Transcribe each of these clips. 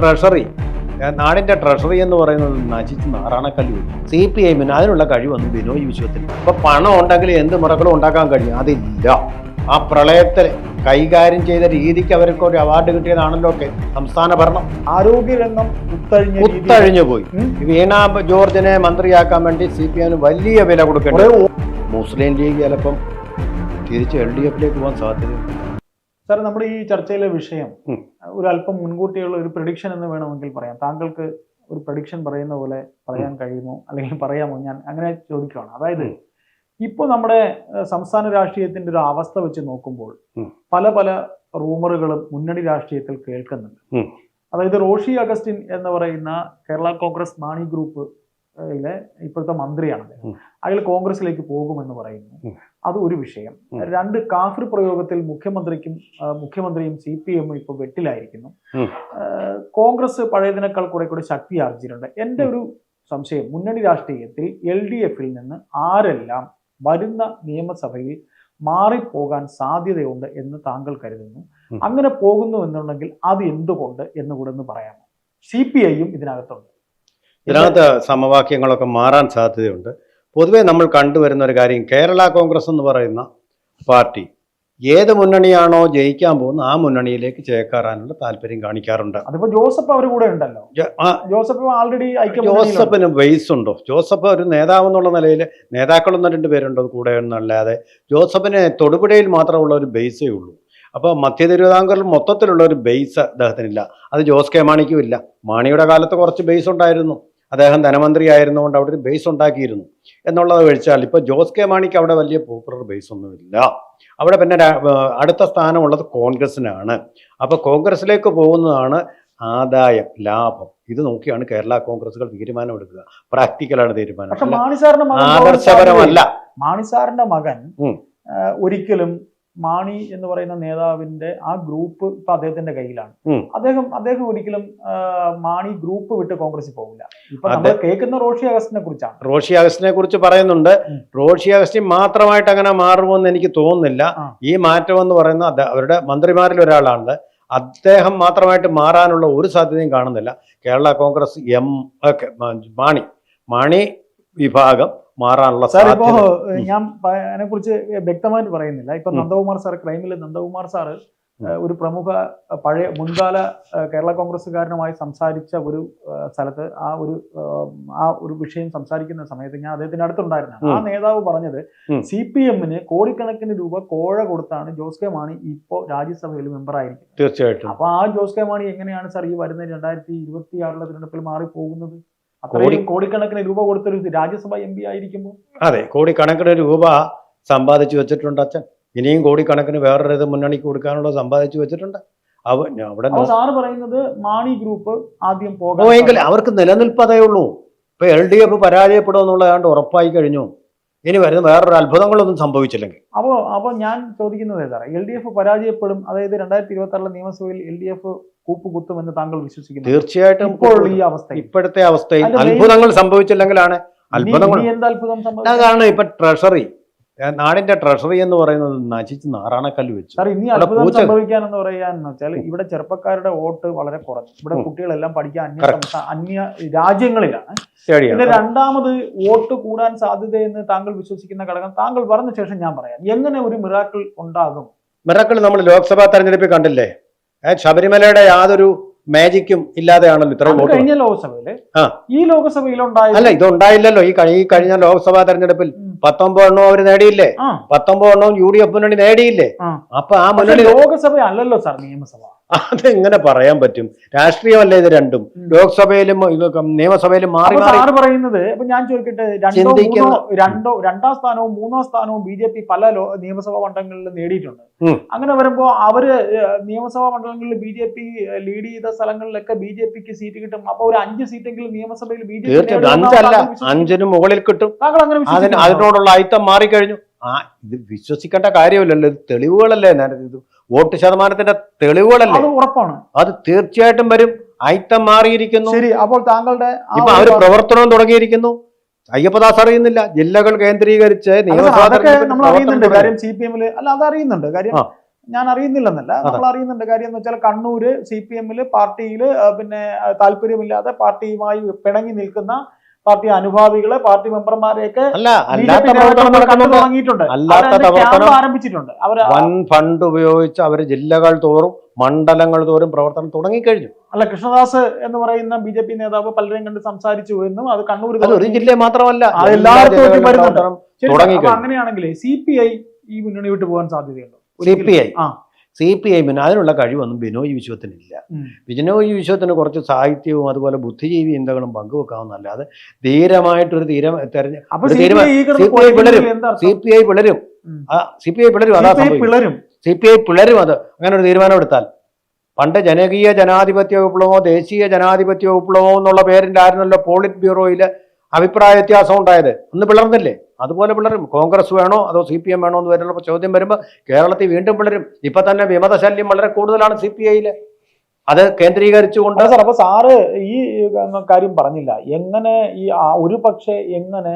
Treasury. നാടിന്റെ treasury എന്ന് പറയുന്നത് നശിച്ച് നാറാണക്കല്ല് സി പി ഐമിന് അതിനുള്ള കഴിവൊന്നും ബിനോയ് വിശ്വത്തിന് അപ്പൊ പണം ഉണ്ടെങ്കിൽ എന്ത് മുറകളും ഉണ്ടാക്കാൻ കഴിയും? അതില്ല. ആ പ്രളയത്തിൽ കൈകാര്യം ചെയ്ത രീതിക്ക് അവർക്ക് ഒരു അവാർഡ് കിട്ടിയതാണല്ലോ ഒക്കെ സംസ്ഥാന ഭരണം. ആരോഗ്യരംഗം ഉത്തഴിഞ്ഞു രീതിയിൽ കുത്തഴിഞ്ഞു പോയി. വീണ ജോർജിനെ മന്ത്രിയാക്കാൻ വേണ്ടി സി പി ഐന് വലിയ വില കൊടുക്കേണ്ടത് മുസ്ലിം ലീഗ് ചിലപ്പം തിരിച്ച് എൽ ഡി എഫിലേക്ക് പോകാൻ സാധ്യതയുണ്ട്. സാർ നമ്മുടെ ഈ ചർച്ചയിലെ വിഷയം ഒരു അല്പം മുൻകൂട്ടിയുള്ള ഒരു പ്രഡിക്ഷൻ എന്ന് വേണമെങ്കിൽ പറയാം. താങ്കൾക്ക് ഒരു പ്രഡിക്ഷൻ പറയുന്ന പോലെ പറയാൻ കഴിയുമോ? അല്ലെങ്കിൽ പറയാമോ? ഞാൻ അങ്ങനെ ചോദിക്കുകയാണ് അതായത്. ഇപ്പോൾ നമ്മുടെ സംസ്ഥാന രാഷ്ട്രീയത്തിന്റെ ഒരു അവസ്ഥ വെച്ച് നോക്കുമ്പോൾ പല പല റൂമറുകളും മുന്നണി രാഷ്ട്രീയത്തിൽ കേൾക്കുന്നുണ്ട്. അതായത് റോഷി അഗസ്റ്റിൻ എന്ന് പറയുന്ന കേരള കോൺഗ്രസ് മാണി ഗ്രൂപ്പ് ഇപ്പോഴത്തെ മന്ത്രിയാണ്. അയാൾ കോൺഗ്രസിലേക്ക് പോകുമെന്ന് പറയുന്നു. അത് ഒരു വിഷയം. രണ്ട് കാഫിർ പ്രയോഗത്തിൽ മുഖ്യമന്ത്രിക്കും മുഖ്യമന്ത്രിയും സി പി എമ്മും ഇപ്പോൾ വെട്ടിലായിരിക്കുന്നു. കോൺഗ്രസ് പഴയതിനേക്കാൾ കുറെ കൂടി ശക്തി ആർജിച്ചിട്ടുണ്ട് എന്റെ ഒരു സംശയം മുന്നണി രാഷ്ട്രീയത്തിൽ എൽ ഡി എഫിൽ നിന്ന് ആരെല്ലാം വരുന്ന നിയമസഭയിൽ മാറിപ്പോകാൻ സാധ്യതയുണ്ട് എന്ന് താങ്കൾ കരുതുന്നു? അങ്ങനെ പോകുന്നു എന്നുണ്ടെങ്കിൽ അത് എന്തുകൊണ്ട് എന്ന് കൂടെ ഒന്ന് പറയാമോ? സി പി ഐയും ഇതിനകത്തുണ്ട്. ഇതിനകത്ത് സമവാക്യങ്ങളൊക്കെ മാറാൻ സാധ്യതയുണ്ട്. പൊതുവെ നമ്മൾ കണ്ടുവരുന്ന ഒരു കാര്യം കേരള കോൺഗ്രസ് എന്ന് പറയുന്ന പാർട്ടി ഏത് മുന്നണിയാണോ ജയിക്കാൻ പോകുന്ന ആ മുന്നണിയിലേക്ക് ചേക്കാറാനുള്ള താല്പര്യം കാണിക്കാറുണ്ട്. അതിപ്പോ ജോസഫ് അവർ കൂടെ ഉണ്ടല്ലോ. ജോസഫ് ആൾറെഡി ജോസഫിന് ബേസ് ഉണ്ടോ? ജോസഫ് ഒരു നേതാവ് എന്നുള്ള നിലയിൽ നേതാക്കളൊന്നും രണ്ട് പേരുണ്ടോ കൂടെ എന്നല്ലാതെ ജോസഫിന് തൊടുപുഴയിൽ മാത്രമുള്ള ഒരു ബേസേ ഉള്ളൂ. അപ്പോൾ മധ്യ തിരുവിതാംകൂറിൽ മൊത്തത്തിലുള്ള ഒരു ബേസ് അദ്ദേഹത്തിനില്ല. അത് ജോസ് കെ മാണിക്കും ഇല്ല. മാണിയുടെ കാലത്ത് കുറച്ച് ബേസ് ഉണ്ടായിരുന്നു. അദ്ദേഹം ധനമന്ത്രി ആയിരുന്നുകൊണ്ട് അവിടെ ഒരു ബേസ് ഉണ്ടാക്കിയിരുന്നു. എന്നുള്ളത് ഒഴിച്ചാൽ ഇപ്പോൾ ജോസ് കെ മാണിക്ക് അവിടെ വലിയ പോപ്പുലർ ബേസ് ഒന്നുമില്ല. അവിടെ പിന്നെ അടുത്ത സ്ഥാനമുള്ളത് കോൺഗ്രസിനാണ് അപ്പോൾ കോൺഗ്രസിലേക്ക് പോകുന്നതാണ് ആദായം ലാഭം. ഇത് നോക്കിയാണ് കേരള കോൺഗ്രസുകൾ തീരുമാനമെടുക്കുക പ്രാക്ടിക്കലാണ് തീരുമാനം. മകൻ ആദർശപരമല്ല. മാണിസാറിന്റെ മകൻ ഉം. ആ, ഒരിക്കലും മാണി എന്ന് പറയുന്ന നേതാവിന്റെ ആ ഗ്രൂപ്പ് ഇപ്പൊ അദ്ദേഹത്തിന്റെ കയ്യിലാണ്. അദ്ദേഹം അദ്ദേഹം ഒരിക്കലും മാണി ഗ്രൂപ്പ് വിട്ട് കോൺഗ്രസിൽ പോകില്ല ഇപ്പൊ നമ്മൾ കേൾക്കുന്ന റോഷി അഗസ്റ്റിനെ കുറിച്ചാണ്. റോഷി അഗസ്റ്റിനെ കുറിച്ച് പറയുന്നുണ്ട്. റോഷി അഗസ്റ്റിൻ മാത്രമായിട്ട് അങ്ങനെ മാറുമെന്ന് എനിക്ക് തോന്നുന്നില്ല. ഈ മാറ്റം എന്ന് പറയുന്ന അവരുടെ മന്ത്രിമാരിൽ ഒരാളാണ് അദ്ദേഹം മാത്രമായിട്ട് മാറാനുള്ള ഒരു സാധ്യതയും കാണുന്നില്ല. കേരള കോൺഗ്രസ് എം മാണി. മാണി വിഭാഗം മാറാനുള്ള സാർ ഇപ്പോ ഞാൻ അതിനെ കുറിച്ച് വ്യക്തമായിട്ട് പറയുന്നില്ല. ഇപ്പൊ നന്ദകുമാർ സാർ ക്രൈമിൽ നന്ദകുമാർ സാറ് ഒരു പ്രമുഖ പഴയ മുൻകാല കേരള കോൺഗ്രസ്സുകാരനുമായി സംസാരിച്ച ഒരു സ്ഥലത്ത് ആ ഒരു ആ ഒരു വിഷയം സംസാരിക്കുന്ന സമയത്ത് ഞാൻ അദ്ദേഹത്തിന്റെ അടുത്തുണ്ടായിരുന്നു ആ നേതാവ് പറഞ്ഞത്. സി പി എമ്മിന് കോടിക്കണക്കിന് രൂപ കോഴ കൊടുത്താണ് ജോസ് കെ മാണി ഇപ്പോ രാജ്യസഭയിൽ മെമ്പർ ആയിരിക്കുന്നത് തീർച്ചയായിട്ടും. അപ്പൊ ആ ജോസ് കെ മാണി എങ്ങനെയാണ് സാർ ഈ വരുന്ന രണ്ടായിരത്തി ഇരുപത്തി ആറിലെ തിരഞ്ഞെടുപ്പിൽ മാറി പോകുന്നത് കോടി- അത്രയും കോടിക്കണക്കിന് രൂപ കൊടുത്തൊരു രാജ്യസഭ എം പി ആയിരിക്കുമ്പോൾ അതെ കോടിക്കണക്കിന് രൂപ സമ്പാദിച്ചു വെച്ചിട്ടുണ്ട് അച്ഛൻ. ഇനിയും കോടിക്കണക്കിന് വേറൊരു ഇത് മുന്നണിക്ക് കൊടുക്കാനുള്ള സമ്പാദിച്ചു വെച്ചിട്ടുണ്ട്. അവ അവിടെ സാറ് പറയുന്നത് മാണി ഗ്രൂപ്പ് ആദ്യം പോകാൻ പോയെങ്കിൽ അവർക്ക് നിലനിൽപ്പതേ ഉള്ളൂ. ഇപ്പൊ എൽ ഡി എഫ് പരാജയപ്പെടുമെന്നുള്ളതാണ്ട് ഉറപ്പായി കഴിഞ്ഞു. ഇനി വരുന്ന വേറൊരു അത്ഭുതങ്ങളൊന്നും സംഭവിച്ചില്ലെങ്കിൽ. അപ്പോ അപ്പൊ ഞാൻ ചോദിക്കുന്നത് സാറേ എൽ ഡി എഫ് പരാജയപ്പെടും. അതായത് രണ്ടായിരത്തി ഇരുപത്തി ആറിലെ നിയമസഭയിൽ എൽ ഡി എഫ് കൂപ്പുകുത്തും എന്ന് താങ്കൾ വിശ്വസിക്കുന്നു തീർച്ചയായിട്ടും ഇപ്പോൾ ഈ അവസ്ഥ ഇപ്പോഴത്തെ അവസ്ഥയിൽ അത്ഭുതങ്ങൾ സംഭവിച്ചില്ലെങ്കിലാണ് അത്ഭുതങ്ങൾ. കാരണം ഇപ്പൊ ട്രഷറി. നാടിന്റെ ട്രഷറി എന്ന് പറയുന്നത് നശിച്ച് നാറാണക്കല്ല് വെച്ചു. സാർ ഇനി അത്ഭുതം എന്ന് പറയാന്ന് വെച്ചാൽ ഇവിടെ ചെറുപ്പക്കാരുടെ വോട്ട് വളരെ കുറച്ച്. ഇവിടെ കുട്ടികളെല്ലാം പഠിക്കാൻ അന്യ അന്യ രാജ്യങ്ങളിലാണ്. പിന്നെ രണ്ടാമത് വോട്ട് കൂടാൻ സാധ്യതയെന്ന് താങ്കൾ വിശ്വസിക്കുന്ന ഘടകം താങ്കൾ പറഞ്ഞ ശേഷം ഞാൻ പറയാം. എങ്ങനെ ഒരു മിറാക്കിൾ ഉണ്ടാകും? മിറാക്കിൾ നമ്മൾ ലോക്സഭാ തെരഞ്ഞെടുപ്പിൽ കണ്ടില്ലേ? ശബരിമലയുടെ യാതൊരു മാജിക്കും ഇല്ലാതെയാണല്ലോ ഇത്ര വോട്ട് കഴിഞ്ഞ ലോക്സഭയിൽ ഈ ലോക്സഭയിൽ ഉണ്ടായി അല്ല ഇതുണ്ടായില്ലല്ലോ. ഈ ഈ കഴിഞ്ഞ ലോക്സഭാ തെരഞ്ഞെടുപ്പിൽ. പത്തൊമ്പത് എണ്ണവും അവർ നേടിയില്ലേ? പത്തൊമ്പത് എണ്ണവും യു ഡി എഫ് മുന്നണി നേടിയില്ലേ. അപ്പൊ ആ മുന്നണി ലോകസഭ അല്ലല്ലോ സാർ നിയമസഭ. അതെങ്ങനെ പറയാൻ പറ്റും? രാഷ്ട്രീയമല്ലേ ഇത് രണ്ടും. ലോക്സഭയിലും നിയമസഭയിലും മാറി സാറ് പറയുന്നത് ഞാൻ ചോദിക്കട്ടെ രണ്ടോ രണ്ടോ രണ്ടാം സ്ഥാനവും മൂന്നാം സ്ഥാനവും ബി ജെ പി പല നിയമസഭാ മണ്ഡലങ്ങളിൽ നേടിയിട്ടുണ്ട്. അങ്ങനെ വരുമ്പോ അവർ നിയമസഭാ മണ്ഡലങ്ങളിൽ ബി ജെ പി ലീഡ് ചെയ്ത സ്ഥലങ്ങളിലൊക്കെ ബി ജെ പിക്ക് സീറ്റ് കിട്ടും. അപ്പൊ ഒരു അഞ്ച് സീറ്റെങ്കിലും നിയമസഭയിൽ ബി ജെ പി അഞ്ചല്ല അഞ്ചിന് മുകളിൽ കിട്ടും. താങ്കൾ അങ്ങനെ അതിനോടുള്ള അയിത്തം മാറിക്കഴിഞ്ഞു. ആ ഇത് വിശ്വസിക്കേണ്ട കാര്യമില്ലല്ലോ. ഇത് തെളിവുകളല്ലേ? ഞാൻ ഇത് വോട്ട് ശതമാനത്തിന്റെ തെളിവുകളല്ലേ? അത് ഉറപ്പാണ്. അത് തീർച്ചയായിട്ടും വരും. അയിത്തം മാറിയിരിക്കുന്നു. ശരി അപ്പോൾ താങ്കളുടെ ഇപ്പൊ അവർ പ്രവർത്തനം തുടങ്ങിയിരിക്കുന്നു. അയ്യപ്പദാസ് അറിയുന്നില്ല. ജില്ലകൾ കേന്ദ്രീകരിച്ച് നമ്മൾ അറിയുന്നുണ്ട്. കാര്യം സി പി എമ്മിൽ അല്ല അത് അറിയുന്നുണ്ട്. കാര്യം ഞാൻ അറിയുന്നില്ലെന്നല്ല. നമ്മൾ അറിയുന്നുണ്ട് കാര്യം എന്ന് വെച്ചാൽ കണ്ണൂര് സി പി എമ്മിൽ പാർട്ടിയിൽ പിന്നെ താല്പര്യമില്ലാതെ പാർട്ടിയുമായി പിണങ്ങി നിൽക്കുന്ന പാർട്ടി അനുഭാവികളെ പാർട്ടി മെമ്പർമാരെയൊക്കെ ആരംഭിച്ചിട്ടുണ്ട്. വൻ ഫണ്ട് ഉപയോഗിച്ച് അവർ ജില്ലകൾ തോറും മണ്ഡലങ്ങൾ തോറും പ്രവർത്തനം തുടങ്ങിക്കഴിഞ്ഞു. അല്ല കൃഷ്ണദാസ് എന്ന് പറയുന്ന ബി ജെ പി നേതാവ് പലരെയും കണ്ട് സംസാരിച്ചു എന്നും അത് കണ്ണൂർ ഒരു ജില്ല മാത്രമല്ല എല്ലായിടത്തും വരുന്നുണ്ട്. അങ്ങനെയാണെങ്കിൽ സി പി ഐ ഈ മുന്നണി വിട്ടു പോകാൻ സാധ്യതയുണ്ടോ? C P I? ആ. സി പി ഐമിന് അതിനുള്ള കഴിവൊന്നും ബിനോയ് വിശ്വത്തിനില്ല. ബിനോയ് വിശ്വത്തിന് കുറച്ച് സാഹിത്യവും അതുപോലെ ബുദ്ധിജീവി ചിന്തകളും പങ്കുവെക്കാവുന്നല്ലാതെ ധീരമായിട്ടൊരു തീരം തെരഞ്ഞ ഒരു സി പി ഐ പിളരും. സി പി ഐ പിളരും. അതാ പിളരും. സി പി ഐ പിളരും അത്. അങ്ങനെ ഒരു തീരുമാനം എടുത്താൽ. പണ്ട് ജനകീയ ജനാധിപത്യ വിപ്ലവമോ ദേശീയ ജനാധിപത്യ വിപ്ലവമോ എന്നുള്ള പേരിന്റെ ആയിരുന്നല്ലോ പോളിറ്റ് ബ്യൂറോയിൽ അഭിപ്രായ വ്യത്യാസം ഉണ്ടായത് അന്ന് പിളർന്നില്ലേ? അതുപോലെ പിളരും. കോൺഗ്രസ് വേണോ? അതോ സി പി എം വേണോ എന്ന് വരുന്ന ചോദ്യം വരുമ്പോൾ കേരളത്തിൽ വീണ്ടും പിളരും. ഇപ്പൊ തന്നെ വിമതശല്യം വളരെ കൂടുതലാണ് സി പി ഐയിൽ അത് കേന്ദ്രീകരിച്ചുകൊണ്ട് സാർ അപ്പൊ സാറ് ഈ കാര്യം പറഞ്ഞില്ല. എങ്ങനെ ഈ ആ ഒരു പക്ഷേ എങ്ങനെ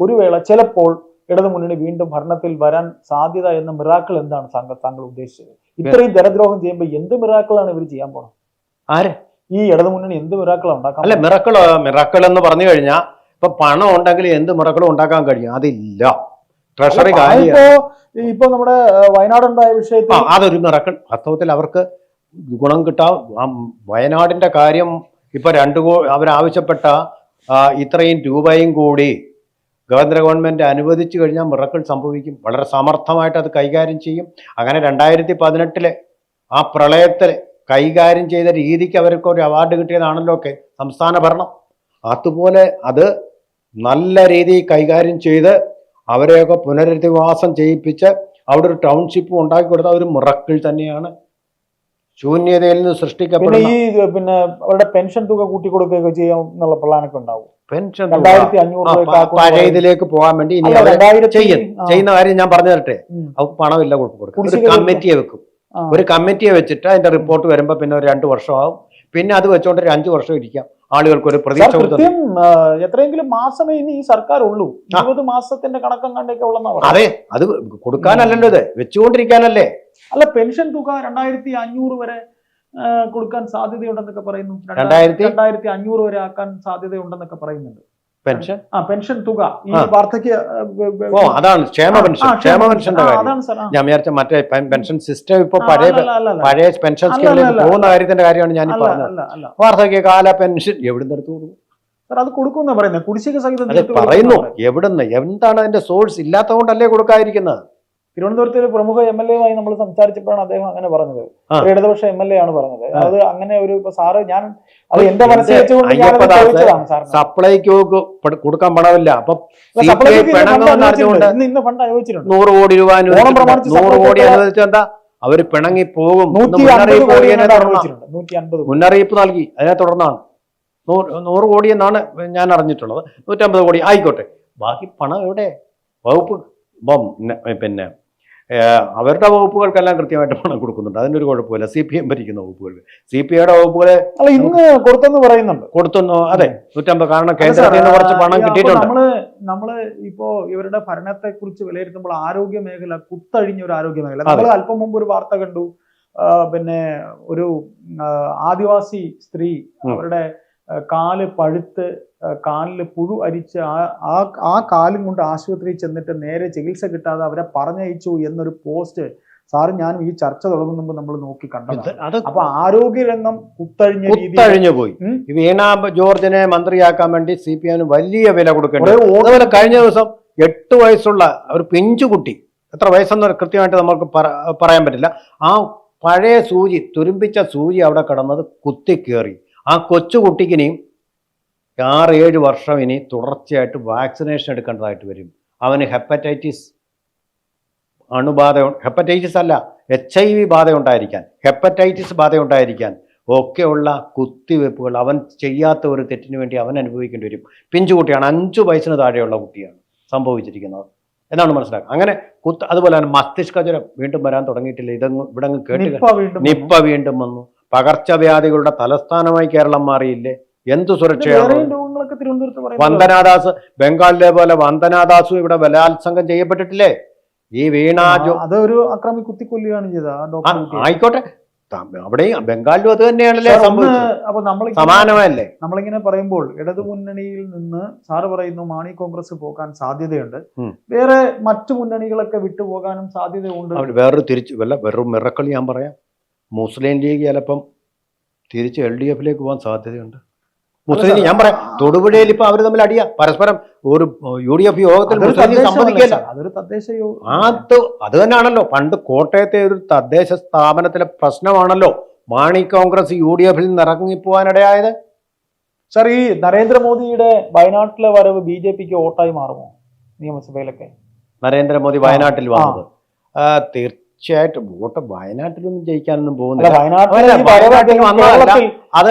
ഒരു വേള ചിലപ്പോൾ ഇടതുമുന്നണി വീണ്ടും ഭരണത്തിൽ വരാൻ സാധ്യത എന്ന മിറാക്കിൾ എന്താണ് താങ്കൾ താങ്കൾ ഉദ്ദേശിച്ചത്? ഇത്രയും ജനദ്രോഹം ചെയ്യുമ്പോൾ എന്ത് മിറാക്കിളാണ് ഇവർ ചെയ്യാൻ പോണത്? ആര്? ഈ ഇടതുമുന്നണി എന്ത് മിറാക്കിളാണ് ഉണ്ടാക്കാൻ അല്ല മിറക്കൾ മിറാക്കൾ എന്ന് പറഞ്ഞു കഴിഞ്ഞാൽ ഇപ്പൊ പണം ഉണ്ടെങ്കിൽ എന്ത് മുറകളും ഉണ്ടാക്കാൻ കഴിയും? അതില്ല. ട്രഷറി ഇപ്പോ ഇപ്പൊ നമ്മുടെ വയനാട് വയനാടുണ്ടായ ആ വിഷയത്തിൽ അതൊരു മിറക്കൾ വാസ്തവത്തിൽ അവർക്ക് ഗുണം കിട്ടാം. വയനാടിന്റെ കാര്യം ഇപ്പൊ രണ്ടു കോ അവരാവശ്യപ്പെട്ട ഇത്രയും രൂപയും കൂടി കേന്ദ്ര ഗവൺമെന്റ് അനുവദിച്ചു കഴിഞ്ഞാൽ മിറക്കൾ സംഭവിക്കും. വളരെ സമർത്ഥമായിട്ട് അത് കൈകാര്യം ചെയ്യും. അങ്ങനെ രണ്ടായിരത്തി പതിനെട്ടിലെ ആ പ്രളയത്തിൽ കൈകാര്യം ചെയ്ത രീതിക്ക് അവർക്ക് ഒരു അവാർഡ് കിട്ടിയതാണല്ലോ ഒക്കെ സംസ്ഥാന ഭരണം. അതുപോലെ അത് നല്ല രീതിയിൽ കൈകാര്യം ചെയ്ത് അവരെയൊക്കെ പുനരധിവാസം ചെയ്യിപ്പിച്ച് അവിടെ ഒരു ടൗൺഷിപ്പ് ഉണ്ടാക്കി കൊടുത്ത ഒരു മുറക്കിൾ തന്നെയാണ് ശൂന്യതയിൽ നിന്ന് സൃഷ്ടിക്കപ്പെടുന്ന ഈ പിന്നെ അവരുടെ പെൻഷൻ തുക കൂട്ടി കൊടുക്കുകയൊക്കെ ചെയ്യാം എന്നുള്ള പ്ലാനൊക്കെ ഉണ്ടാവും. പെൻഷൻ. രണ്ടായിരത്തി അഞ്ഞൂറ് ആ, രൂപയൊക്കെ പ- ആക്കുമെന്ന് പഴയ പറയുന്നു. ഇതിലേക്ക് പോകാൻ വേണ്ടി ഇനി ചെയ്യും ചെയ്യുന്ന കാര്യം ഞാൻ പറഞ്ഞു തരട്ടെ. അവർക്ക് പണമില്ല കൊടുക്കും ഒരു കമ്മിറ്റിയെ വെക്കും. ഒരു കമ്മിറ്റിയെ വെച്ചിട്ട് അതിന്റെ റിപ്പോർട്ട് വരുമ്പോൾ പിന്നെ ഒരു രണ്ട് വർഷമാവും. പിന്നെ അത് വെച്ചോണ്ട് ഒരു അഞ്ചു വർഷം ഇരിക്കാം. ആളുകൾക്ക് ഒരു പ്രതീക്ഷ കൃത്യം എത്രയെങ്കിലും മാസമേ ഇനി ഈ സർക്കാർ ഉള്ളൂ ഇരുപത് മാസത്തിന്റെ കണക്കം കണ്ടൊക്കെ ഉള്ള അതെ അത് കൊടുക്കാനല്ലല്ലോ ഇത്. വെച്ചുകൊണ്ടിരിക്കാനല്ലേ? അല്ല പെൻഷൻ തുക രണ്ടായിരത്തി അഞ്ഞൂറ് വരെ കൊടുക്കാൻ സാധ്യതയുണ്ടെന്നൊക്കെ പറയുന്നു. രണ്ടായിരത്തി രണ്ടായിരത്തി? അഞ്ഞൂറ് വരെ ആക്കാൻ സാധ്യതയുണ്ടെന്നൊക്കെ പറയുന്നുണ്ട്. പെൻഷൻ ആ പെൻഷൻ തുക. ഈ. വാർദ്ധക്യ ഓ അതാണ് ക്ഷേമ പെൻഷൻ ക്ഷേമ പെൻഷന്റെ കാര്യം. ഞാൻ വിചാരിച്ച മറ്റേ പെൻഷൻ സിസ്റ്റം ഇപ്പൊ പഴയ. പഴയ പെൻഷൻ സ്കീമിലേക്ക് പോകുന്ന കാര്യത്തിന്റെ കാര്യമാണ് ഞാൻ പറഞ്ഞത്. അല്ല, കാല പെൻഷൻ എവിടുന്ന് എടുത്തു കൊടുക്കും? അത് കൊടുക്കുന്ന പറയുന്നത് കുടിശ്ശിക സഹിതം പറയുന്നു. എവിടുന്ന്? എന്താണ് അതിന്റെ സോഴ്സ് ഇല്ലാത്തതുകൊണ്ടല്ലേ കൊടുക്കാതിരിക്കുന്നത്? തിരുവനന്തപുരത്തെ ഒരു പ്രമുഖ എം എൽ എയുമായി നമ്മൾ സംസാരിച്ചപ്പോഴാണ് അദ്ദേഹം അങ്ങനെ പറഞ്ഞത്. ഒരു ഇടതുപക്ഷ എം എൽ എ ആണ് പറഞ്ഞത്. അത് അങ്ങനെ ഒരു ഇപ്പൊ സാറ് ഞാൻ അത് എന്റെ മനസ്സിൽ എന്റെ വെച്ചുകൊണ്ട് ഞാനത് അയ്യപ്പദാസെ ചോദിച്ചതാണ് സാറിന്. സപ്ലൈക്ക് കൊടുക്കാൻ പണമില്ല. അപ്പൊ ഇന്ന് ഫണ്ട് അനുവദിച്ചിട്ടുണ്ട്. നൂറ് കോടി രൂപ നൂറ് കോടി അനുവദിച്ചാൽ എന്താ? അവർ പിണങ്ങി പോകും. മുന്നറിയിപ്പ് നൽകി. അതിനെ തുടർന്നാണ്. നൂറ് കോടി എന്നാണ് ഞാൻ അറിഞ്ഞിട്ടുള്ളത്. നൂറ്റമ്പത് കോടി. ആയിക്കോട്ടെ. ബാക്കി പണം എവിടെ? വകുപ്പ്. ഇപ്പം പിന്നെ അവരുടെ വകുപ്പുകൾക്കെല്ലാം കൃത്യമായിട്ട് പണം കൊടുക്കുന്നുണ്ട്. അതിന്റെ ഒരു കുഴപ്പമില്ല. സി പി എം ഭരിക്കുന്ന വകുപ്പുകൾക്ക് സി പി ഐയുടെ വകുപ്പുകളെ അല്ല ഇന്ന് കൊടുത്തെന്ന് പറയുന്നുണ്ട്. കൊടുത്തുന്നു അതെ നൂറ്റമ്പത് കാരണം കേന്ദ്രത്തിൽ നിന്ന് കുറച്ച് പണം കിട്ടിയിട്ടുണ്ട്. നമ്മൾ നമ്മൾ ഇപ്പോ ഇവരുടെ ഭരണത്തെ കുറിച്ച് വിലയിരുത്തുമ്പോൾ ആരോഗ്യ മേഖല കുത്തഴിഞ്ഞ ഒരു ആരോഗ്യ മേഖല. നമ്മൾ അല്പം മുമ്പ് ഒരു വാർത്ത കണ്ടു. പിന്നെ ഒരു ആദിവാസി സ്ത്രീ അവരുടെ കാൽ പഴുത്ത് കാലിൽ കാലിൽ പുഴു അരിച്ച് ആ ആ- ആ കാലും കൊണ്ട് ആശുപത്രിയിൽ ചെന്നിട്ട് നേരെ ചികിത്സ കിട്ടാതെ അവരെ പറഞ്ഞയച്ചു എന്നൊരു പോസ്റ്റ് സാറ് ഞാൻ ഈ ചർച്ച തുടങ്ങുന്ന മുമ്പ് നമ്മൾ നോക്കി കണ്ടത് അപ്പൊ ആരോഗ്യരംഗം കുത്തഴിഞ്ഞ കുത്തഴിഞ്ഞു പോയി. വീണാ ജോർജിനെ മന്ത്രിയാക്കാൻ വേണ്ടി സി പി എമ്മിന് വലിയ വില കൊടുക്കേണ്ടി കുറെ വന്നു. അതുപോലെ കഴിഞ്ഞ ദിവസം എട്ട് വയസ്സുള്ള ഒരു പിഞ്ചുകുട്ടി എത്ര വയസ്സെന്ന് കൃത്യമായിട്ട് നമുക്ക് പറയാൻ പറ്റില്ല ആ പഴയ സൂചി തുരുമ്പിച്ച സൂചി അവിടെ കിടന്നത് കുത്തിക്കേറി. ആ കൊച്ചു കുട്ടിക്കിനിയും ആറ് ഏഴ് വർഷം ഇനി തുടർച്ചയായിട്ട് വാക്സിനേഷൻ എടുക്കേണ്ടതായിട്ട് വരും. അവന് ഹെപ്പറ്റൈറ്റിസ് അണുബാധ ഹെപ്പറ്റൈറ്റിസ് അല്ല എച്ച് ഐ വി ബാധ ഉണ്ടായിരിക്കാൻ ഹെപ്പറ്റൈറ്റിസ് ബാധ ഉണ്ടായിരിക്കാൻ ഒക്കെയുള്ള കുത്തിവെപ്പുകൾ അവൻ ചെയ്യാത്ത ഒരു തെറ്റിന് വേണ്ടി അവൻ അനുഭവിക്കേണ്ടി വരും. പിഞ്ചുകുട്ടിയാണ് അഞ്ചു വയസ്സിന് താഴെയുള്ള കുട്ടിയാണ് സംഭവിച്ചിരിക്കുന്നത്. എന്നാണ് മനസ്സിലാക്കുക അങ്ങനെ കുത്ത് അതുപോലെ തന്നെ മസ്തിഷ്ക ജ്വരം വീണ്ടും വരാൻ തുടങ്ങിയിട്ടില്ല. ഇതങ്ങ് ഇവിടെ കേട്ടില്ല നിപ്പ വീണ്ടും വന്നു. പകർച്ചവ്യാധികളുടെ തലസ്ഥാനമായി കേരളം മാറിയില്ലേ? എന്ത് സുരക്ഷയാണ് വന്ദനാദാസ് ബംഗാളിലെ പോലെ വന്ദനാദാസും ഇവിടെ ബലാത്സംഗം ചെയ്യപ്പെട്ടിട്ടില്ലേ? ഈ വീണാജോ അതൊരു അക്രമി കുത്തിക്കൊല്ലുകയാണ് ചെയ്തത് ആയിക്കോട്ടെ. അവിടെ ബംഗാളിലും അത് തന്നെയാണല്ലേ അപ്പൊ നമ്മൾ സമാനമല്ലേ? നമ്മളിങ്ങനെ പറയുമ്പോൾ ഇടതു മുന്നണിയിൽ നിന്ന് സാറ് പറയുന്നു മാണി കോൺഗ്രസ് പോകാൻ സാധ്യതയുണ്ട്. വേറെ മറ്റു മുന്നണികളൊക്കെ വിട്ടുപോകാനും സാധ്യതയുണ്ട്. വേറൊരു തിരിച്ചു വല്ല വെറും മിറക്കൾ ഞാൻ പറയാം. മുസ്ലിം ലീഗ് ചിലപ്പം തിരിച്ച് എൽ ഡി എഫിലേക്ക് പോകാൻ സാധ്യതയുണ്ട്. മുസ്ലിം ഞാൻ പറയാം തൊടുപുഴയിൽ ഇപ്പൊ അവർ തമ്മിൽ അടിയ. പരസ്പരം ഒരു യു ഡി എഫ് യോഗത്തിൽ സമ്മതിക്കില്ല. തദ്ദേശ അത് അത് തന്നെയാണല്ലോ. പണ്ട് കോട്ടയത്തെ ഒരു തദ്ദേശ സ്ഥാപനത്തിലെ പ്രശ്നമാണല്ലോ മാണി കോൺഗ്രസ് യു ഡി എഫിൽ നിന്ന് ഇറങ്ങിപ്പോവാനിടയായത് സാർ ഈ നരേന്ദ്രമോദിയുടെ വയനാട്ടിലെ വരവ് ബി ജെ പിക്ക് വോട്ടായി മാറുമോ നിയമസഭയിലൊക്കെ? നരേന്ദ്രമോദി വയനാട്ടിൽ വന്നത്. ആ, തീർച്ചയായിട്ടും വോട്ട് വയനാട്ടിലൊന്നും ജയിക്കാനൊന്നും പോകുന്നില്ല.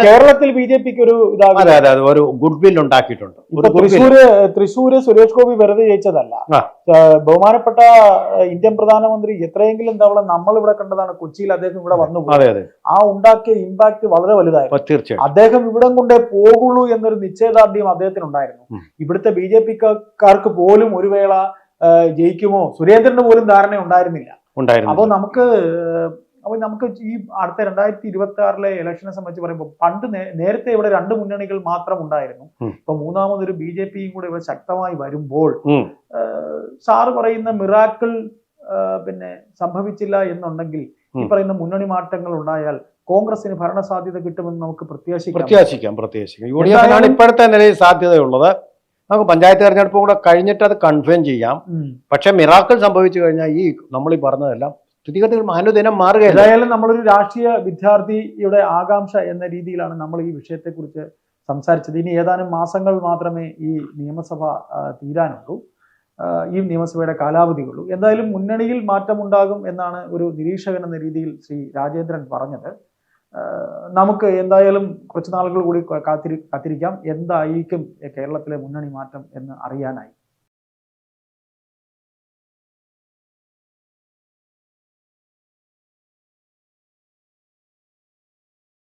കേരളത്തിൽ ബി ജെ പിക്ക് ഒരു ഇതാകും. ഒരു ഗുഡ് വിൽ ഉണ്ടാക്കിയിട്ടുണ്ട്. തൃശ്ശൂര് തൃശ്ശൂര് സുരേഷ് ഗോപി വെറുതെ ജയിച്ചതല്ല. ബഹുമാനപ്പെട്ട ഇന്ത്യൻ പ്രധാനമന്ത്രി എത്രയെങ്കിലും തവണ നമ്മൾ ഇവിടെ കണ്ടതാണ് കൊച്ചിയിൽ അദ്ദേഹം ഇവിടെ വന്നു അതെ അതെ. ആ ഉണ്ടാക്കിയ ഇമ്പാക്ട് വളരെ വലുതായിരുന്നു. തീർച്ചയായും അദ്ദേഹം ഇവിടം കൊണ്ടേ പോകുള്ളൂ എന്നൊരു നിശ്ചയദാർഢ്യം അദ്ദേഹത്തിന് ഉണ്ടായിരുന്നു ഇവിടുത്തെ ബി ജെ പിക്കാർക്ക് പോലും ഒരു വേള ജയിക്കുമോ? സുരേന്ദ്രന് പോലും ധാരണ ഉണ്ടായിരുന്നില്ല. ഉണ്ടായിരുന്നു അപ്പോൾ നമുക്ക് അപ്പോൾ അപ്പൊ നമുക്ക് ഈ അടുത്ത രണ്ടായിരത്തി ഇരുപത്തി ആറിലെ ഇലക്ഷനെ സംബന്ധിച്ച് പറയുമ്പോൾ പണ്ട് നേരത്തെ ഇവിടെ രണ്ട് മുന്നണികൾ മാത്രം ഉണ്ടായിരുന്നു. ഇപ്പൊ മൂന്നാമതൊരു ബി ജെ പിയും കൂടെ ഇവിടെ ശക്തമായി വരുമ്പോൾ. സാറ് പറയുന്ന മിറാക്കിൾ പിന്നെ സംഭവിച്ചില്ല എന്നുണ്ടെങ്കിൽ ഈ പറയുന്ന മുന്നണി മാറ്റങ്ങൾ ഉണ്ടായാൽ കോൺഗ്രസിന് ഭരണസാധ്യത കിട്ടുമെന്ന് നമുക്ക് പ്രത്യാശിക്കാം. പ്രത്യാശിക്കാം പ്രത്യാശിക്കാം. യു ഡി എഫിനാണ് ഇപ്പോഴത്തെ നിലയിൽ സാധ്യതയുള്ളത്. നമുക്ക് പഞ്ചായത്ത് തെരഞ്ഞെടുപ്പ് കൂടെ കഴിഞ്ഞിട്ട് അത് കൺഫേം ചെയ്യാം. പക്ഷെ മിറാക്കൾ സംഭവിച്ചു കഴിഞ്ഞാൽ ഈ നമ്മൾ ഈ പറഞ്ഞതെല്ലാം സ്ഥിതിഗതികൾ അനുദിനം മാറുക ഏതായാലും നമ്മളൊരു രാഷ്ട്രീയ വിദ്യാർത്ഥിയുടെ ആകാംക്ഷ എന്ന രീതിയിലാണ് നമ്മൾ ഈ വിഷയത്തെക്കുറിച്ച് സംസാരിച്ചത്. ഇനി ഏതാനും മാസങ്ങൾ മാത്രമേ ഈ നിയമസഭ തീരാനുള്ളൂ. ഈ നിയമസഭയുടെ കാലാവധിയുള്ളൂ എന്തായാലും മുന്നണിയിൽ മാറ്റമുണ്ടാകും എന്നാണ് ഒരു നിരീക്ഷകൻ എന്ന രീതിയിൽ ശ്രീ രാജേന്ദ്രൻ പറഞ്ഞത്. നമുക്ക് എന്തായാലും കുറച്ച് നാളുകൾ കൂടി കാത്തിരി കാത്തിരിക്കാം. എന്തായിരിക്കും കേരളത്തിലെ മുന്നണി മാറ്റം എന്ന് അറിയാനായി.